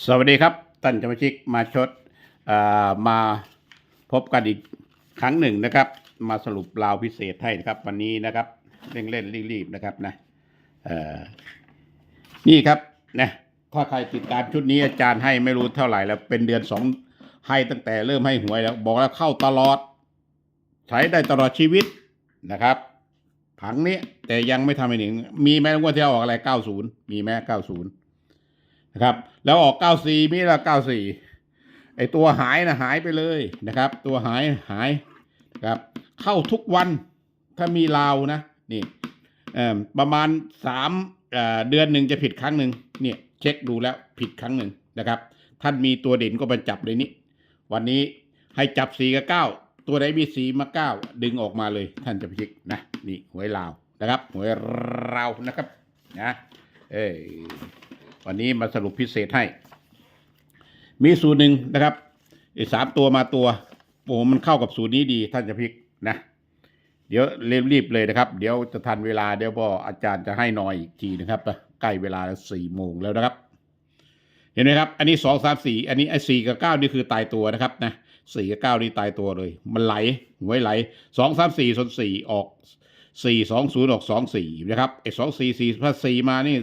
สวัสดีครับท่านสมาชิกมาชดมาพบกันอีกครั้งหนึ่งนะครับ มาสรุปราวพิเศษให้นะครับ วันนี้นะครับเร่งเล่นรีบๆนะครับนะนี่ครับนะถ้าใครติดตามชุดนี้อาจารย์ให้ไม่รู้เท่าไหร่แล้วเป็นเดือนสองให้ตั้งแต่เริ่มให้หวยแล้ว บอกแล้วเข้าตลอด ใช้ได้ตลอดชีวิตนะครับผังนี้แต่ยังไม่ทำให้หนึ่งมีไหมว่าที่เอาออกอะไรเก้าศูนย์มีไหมเก้าศู นะครับ แล้วออก94มีละ94ไอตัวหายนะหายไปเลยนะครับ ตัวหายหายนะครับ เข้าทุกวันถ้ามีลาวนะนี่ประมาณ3เอ่อเดือนหนึ่งจะผิดครั้งหนึ่งเนี่ยเช็คดูแล้วผิดครั้งหนึ่งนะครับ ท่านมีตัวเด่นก็มาจับเลยนี้ วันนี้ให้จับสีกับเก้าตัวไหนมีสีมาเก้าดึงออกมาเลย ท่านจะพิจิกนะนี่หวยลาวนะครับหวยลาวนะครับนะเอ้ วันนี้มาสรุปพิเศษให้ มีสูตรหนึ่งนะครับไอ้สามตัวมาตัวโอ้มันเข้ากับสูตรนี้ดีท่านจะพลิกนะ เดี๋ยวเรีบๆเลยนะครับ เดี๋ยวจะทันเวลาเดี๋ยวพออาจารย์จะให้หน่อยอีกทีนะครับใกล้เวลาสี่โมงแล้วนะครับ เห็นไหมครับ อันนี้สองสามสี่อันนี้ไอ้สี่กับเก้านี่คือตายตัวนะครับนะสี่กับเก้านี่ตายตัวเลย มันไหลหวยไหลสองสามสี่ส่วนสี่ออกสี่สองศูนย์ออกสองสี่นะครับไอ้สองสี่สี่ถ้าสี่มานี่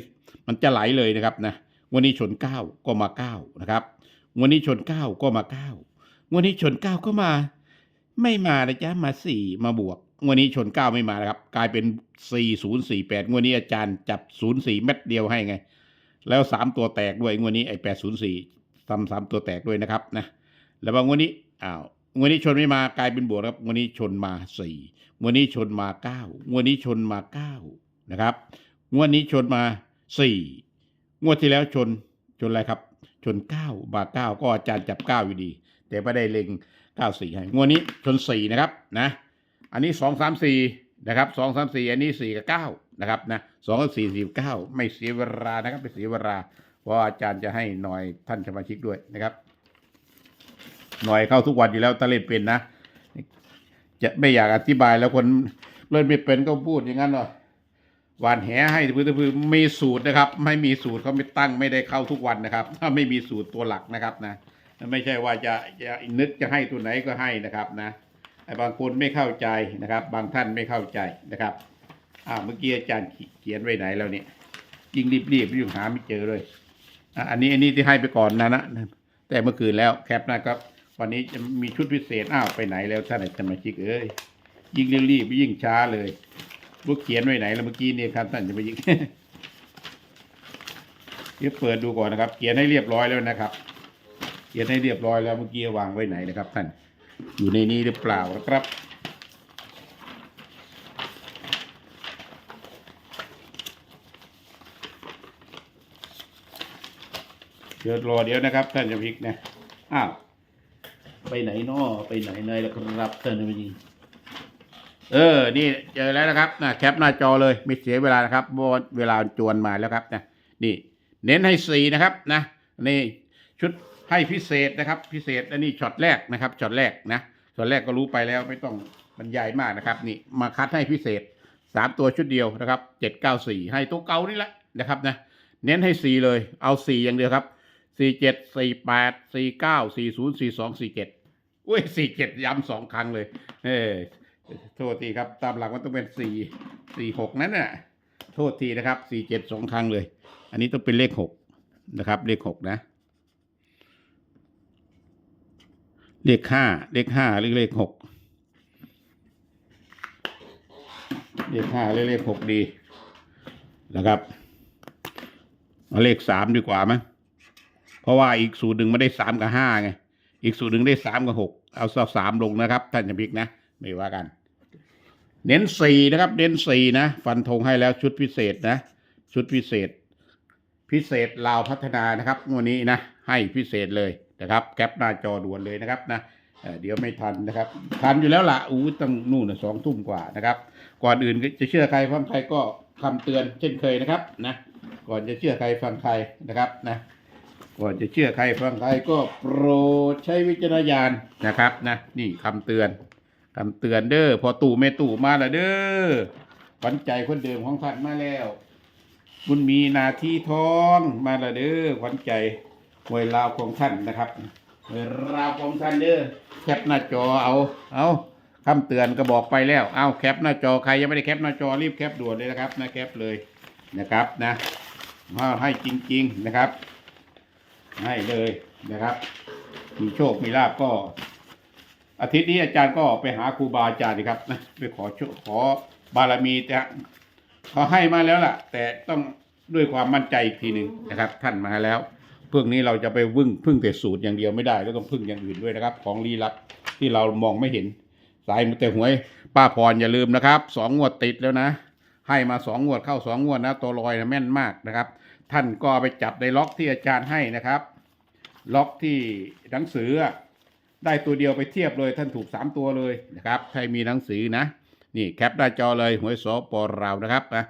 มันจะไหลเลยนะครับนะวันนี้ชนเก้าก็มาเก้านะครับ วันนี้ชนเก้าก็มาเก้าวันนี้ชนเก้าก็มา ไม่มานะจ๊ะมาสี่มาบวก วันนี้ชนเก้าไม่มานะครับ กลายเป็นสี่ศูนย์สี่แปดวันนี้อาจารย์จับศูนย์สี่เม็ดเดียวให้ไง แล้วสามตัวแตกด้วยวดนี้ไอ้แปดศูนย์สี่ทำสามตัวแตกด้วยนะครับนะแล้วบางวันนี้อ้าววดนี้ชนไม่มากลายเป็นบวกครับวดนี้ชนมาสี่วดนี้ชนมาเก้าวดนี้ชนมาเก้านะครับงวดนี้ชนมา สี่งวดที่แล้วชนชนอะไรครับ ชนเก้าบาเก้าก็อาจารย์จับเก้าอยู่ดี แต่ไม่ได้เล็งเก้าสี่ให้งวดนี้ชนสี่นะครับนะ อันนี้สองสามสี่นะครับสองสามสี่อันนี้สี่กับเก้านะครับนะสองกับสี่สี่เก้าไม่เสียเวลานะครับไม่เสียเวลาเพราะอาจารย์จะให้หน่อยท่านสมาชิกด้วยนะครับ หน่อยเข้าทุกวันอยู่แล้วถ้าเล่นเป็นนะ จะไม่อยากอธิบายแล้วคนเล่นไม่เป็นก็พูดอย่างนั้นหรอ หวานแหให้พื้นพื้นมีสูตรนะครับ ไม่มีสูตรเขาไม่ตั้งไม่ได้เข้าทุกวันนะครับ ถ้าไม่มีสูตรตัวหลักนะครับนะไม่ใช่ว่าจะจะนึกจะให้ตัวไหนก็ให้นะครับนะไอ้บางคนไม่เข้าใจนะครับ บางท่านไม่เข้าใจนะครับอ่าเมื่อกี้อาจารย์เขียนไว้ไหนแล้วเนี่ยยิงรีบๆยิ่งหาไม่เจอเลยอะอันนี้อันนี้ที่ให้ไปก่อนนะนะแต่เมื่อคืนแล้วแคปนะครับ วันนี้จะมีชุดพิเศษอ้าวไปไหนแล้วท่านอาจารย์มาชิกเอ้ยยิ่งรีบๆยิ่งช้าเลย ลูกเขียนไว้ไหนแล้วเมื่อกี้เนี่ยครับท่านจะมายิกเดี๋ยวเปิดดูก่อนนะครับเขียนให้เรียบร้อยแล้วนะครับเขียนให้เรียบร้อยแล้วเมื่อกี้วางไว้ไหนนะครับ ท่านอยู่ในนี้หรือเปล่านะครับเดี๋ยวรอเดี๋ยวนะครับ ท่านจะพิกนะอ้าวไปไหนนอไปไหนเนยแล้วครับท่านจะพิก เออ นี่เจอแล้วนะครับนะแคปหน้าจอเลยไม่เสียเวลานะครับเพราะว่าเวลาจวนมาแล้วครับนะนี่ เน้นให้สี่นะครับนะนี่ชุดให้พิเศษนะครับ พิเศษอันนี้ช็อตแรกนะครับช็อตแรกนะช็อตแรกก็รู้ไปแล้วไม่ต้องบรรยายมากนะครับ นี่มาคัดให้พิเศษสามตัวชุดเดียวนะครับเจ็ดเก้าสี่ให้ตัวเก่านี่แหละนะครับนะเน้นให้สี่เลยเอาสี่อย่างเดียวครับสี่เจ็ดสี่แปดสี่เก้าสี่ศูนย์สี่สองสี่เจ็ดอุ้ยสี่เจ็ดย้ำสองครั้งเลย เออ โทษทีครับ ตามหลักมันต้องเป็นสี่สี่หกนั่นน่ะ โทษทีนะครับสี่เจ็ดสองครั้งเลย อันนี้ต้องเป็นเลขหกนะครับ เลขหกนะ เลขห้าเลขห้าหรือเลขหกเลขห้าหรือเลขหกดีนะครับเอาเลขสามดีกว่ามั้งเพราะว่าอีกสูตรหนึ่งไม่ได้สามกับห้าไงอีกสูตรหนึ่งได้สามกับหกเอาสามลงนะครับ ท่านจะพิกนะ ไม่ว่ากัน เน้นสี่นะครับ เน้นสี่นะ ฟันธงให้แล้วชุดพิเศษนะ ชุดพิเศษ พิเศษลาวพัฒนานะครับวันนี้นะ ให้พิเศษเลยนะครับ แคปหน้าจอด่วนเลยนะครับนะเเดี๋ยวไม่ทันนะครับ ทันอยู่แล้วละอู้ตั้งนู่นสองทุ่มกว่านะครับ ก่อนอื่นจะเชื่อใครฟังใครก็คำเตือนเช่นเคยนะครับนะ ก่อนจะเชื่อใครฟังใครนะครับนะ ก่อนจะเชื่อใครฟังใครก็โปรดใช้วิจารณญาณนะครับนะ นี่คำเตือน คำเตือนเด้อพอตู่แม่ตู่มาล้วเด้อขวัญใจคนเดิมของท่านมาแล้ว บุญมีนาทีทองมาละเด้อขวัญใจหวยลาวของท่านนะครับหวยลาวของท่านเด้อแคปหน้าจอเอาเอาคำเตือนก็บอกไปแล้วเอาแคปหน้าจอใครยังไม่ได้แคปหน้าจอรีบแคปด่วนเลยนะครับนะแคปเลยนะครับนะมาให้จริง ๆนะครับ ให้เลยนะครับ มีโชคมีลาบก็ อาทิตย์นี้อาจารย์ก็ไปหาครูบาอาจารย์นะครับนะไปขอชขอบารมีแต่เขาให้มาแล้วล่ะ แต่ต้องด้วยความมั่นใจอีกทีหนึ่งนะครับ ท่านมาแล้วเพื่องนี้เราจะไปพึ่งพึ่งแต่สูตรอย่างเดียวไม่ได้แล้วต้องพึ่งอย่างอื่นด้วยนะครับ ของลี้ลับที่เรามองไม่เห็น สายแต่หวย ป้าพรอย่าลืมนะครับสองงวดติดแล้วนะ ให้มาสองงวดเข้าสองงวดนะตัวลอยนะแม่นมากนะครับ ท่านก็ไปจับในล็อกที่อาจารย์ให้นะครับ ล็อกที่หนังสือ ได้ตัวเดียวไปเทียบเลยท่านถูกสามตัวเลยนะครับใครมีหนังสือนะ นี่แคปหน้าจอเลยหวยสปอเรานะครับนะ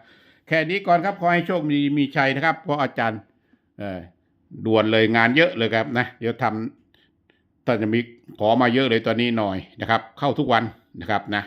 แค่นี้ก่อนครับขอให้โชคมีมีชัยนะครับ เพราะอาจารย์เออด่วนเลยงานเยอะเลยครับนะเดี๋ยวทำตอนจะมีขอมาเยอะเลยตอนนี้หน่อยนะครับ เข้าทุกวันนะครับนะ